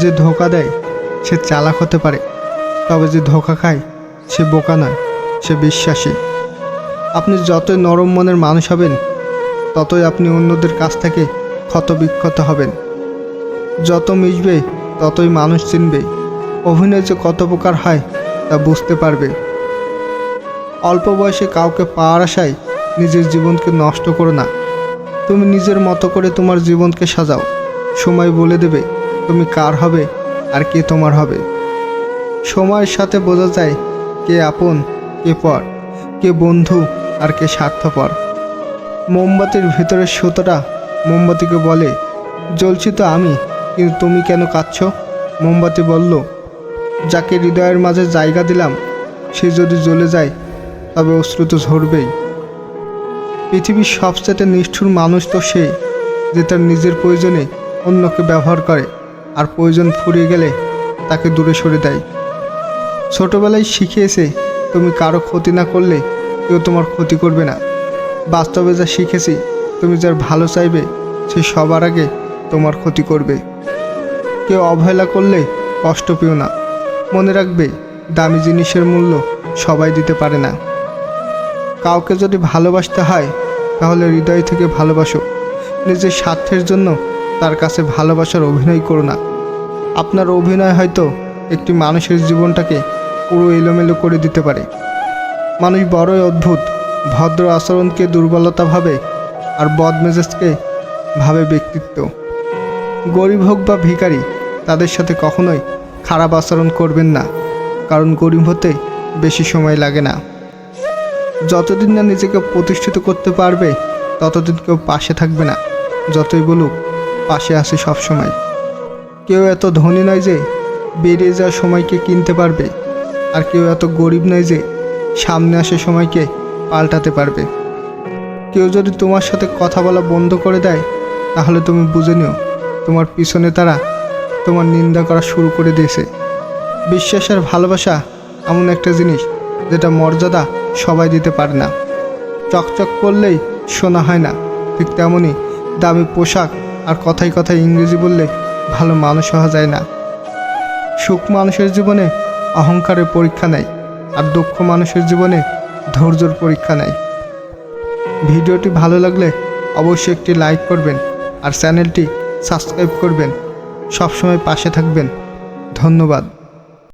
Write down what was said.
যে ধোকা দেয়, সে চালাক হতে পারে। তবে যে ধোকা খায়, সে বোকা নয়, সে বিশ্বাসী। আপনি যতই নরম মনের মানুষ হবেন, ততই আপনি অন্যদের কাছ থেকে ক্ষতবিক্ষত হবেন। যত মিশবে, ততই মানুষ চিনবে। অভিনয় যে কত প্রকার হয়, তা বুঝতে পারবে। অল্প বয়সে কাউকে পাওয়ার আশায় নিজের জীবনকে নষ্ট করো না। তুমি নিজের মতো করে তোমার জীবনকে সাজাও। সময় বলে দেবে। তুমি কার হবে আর কে তোমার হবে? সময়ের সাথে বোঝা যায় কে আপন, কে পর, কে বন্ধু আর কে স্বার্থপর। মোমবাতির ভেতরের সুতোটা মোমবাতিকে বলে, জ্বলছি তো আমি, কিন্তু তুমি কেন কাঁদছ? মোমবাতি বলল, যাকে হৃদয়ের মাঝে জায়গা দিলাম, সে যদি জ্বলে যায়, তবে অশ্রু তো ঝরবেই। পৃথিবীর সবচেয়ে নিষ্ঠুর মানুষ তো সে, যে তার নিজের প্রয়োজনে অন্যকে ব্যবহার করে। আর প্রয়োজন ফুরিয়ে গেলে তাকে দূরে সরে দেয়। ছোটবেলায় শিখিয়েছে তুমি কারও ক্ষতি না করলে কেউ তোমার ক্ষতি করবে না। বাস্তবে যা শিখেছি, তুমি যার ভালো চাইবে, সে সবার আগে তোমার ক্ষতি করবে। কেউ অবহেলা করলে কষ্ট পেও না। মনে রাখবে, দামি জিনিসের মূল্য সবাই দিতে পারে না। কাউকে যদি ভালোবাসতে হয়, তাহলে হৃদয় থেকে ভালোবাসো। নিজের স্বার্থের জন্য তার কাছে ভালোবাসার অভিনয় করো না। আপনার অভিনয় হয়তো একটি মানুষের জীবনটাকে পুরো এলোমেলো করে দিতে পারে। মানুষ বড়ই অদ্ভুত, ভদ্র আচরণকে দুর্বলতা ভাবে আর বদমেজাজকে ভাবে ব্যক্তিত্ব। গরিব হোক বা ভিখারি, তাদের সাথে কখনোই খারাপ আচরণ করবেন না, কারণ গরিব হতে বেশি সময় লাগে না। যতদিন না নিজেকে প্রতিষ্ঠিত করতে পারবে, ততদিন কেউ পাশে থাকবে না, যতই বলুক। পাশে আসে সবসময়। কেউ এত ধনী নয় যে বেরিয়ে যাওয়ার সময়কে কিনতে পারবে, আর কেউ এত গরিব নয় যে সামনে আসে সময়কে পাল্টাতে পারবে। কেউ যদি তোমার সাথে কথা বলা বন্ধ করে দেয়, তাহলে তুমি বুঝে নিও, তোমার পিছনে তারা তোমার নিন্দা করা শুরু করে দিয়েছে। বিশ্বাস আর ভালোবাসা এমন একটা জিনিস যেটা মর্যাদা সবাই দিতে পারে না। চকচক করলেই শোনা হয় না, ঠিক তেমনই দামি পোশাক আর কথায় কথায় ইংরেজি বললে ভালো মানুষ হওয়া যায় না। সুখ মানুষের জীবনে অহংকারের পরীক্ষা নেয় আর দক্ষ মানুষের জীবনে ধৈর্যর পরীক্ষা নেয়। ভিডিওটি ভালো লাগলে অবশ্যই একটি লাইক করবেন আর চ্যানেলটি সাবস্ক্রাইব করবেন। সবসময় পাশে থাকবেন। ধন্যবাদ।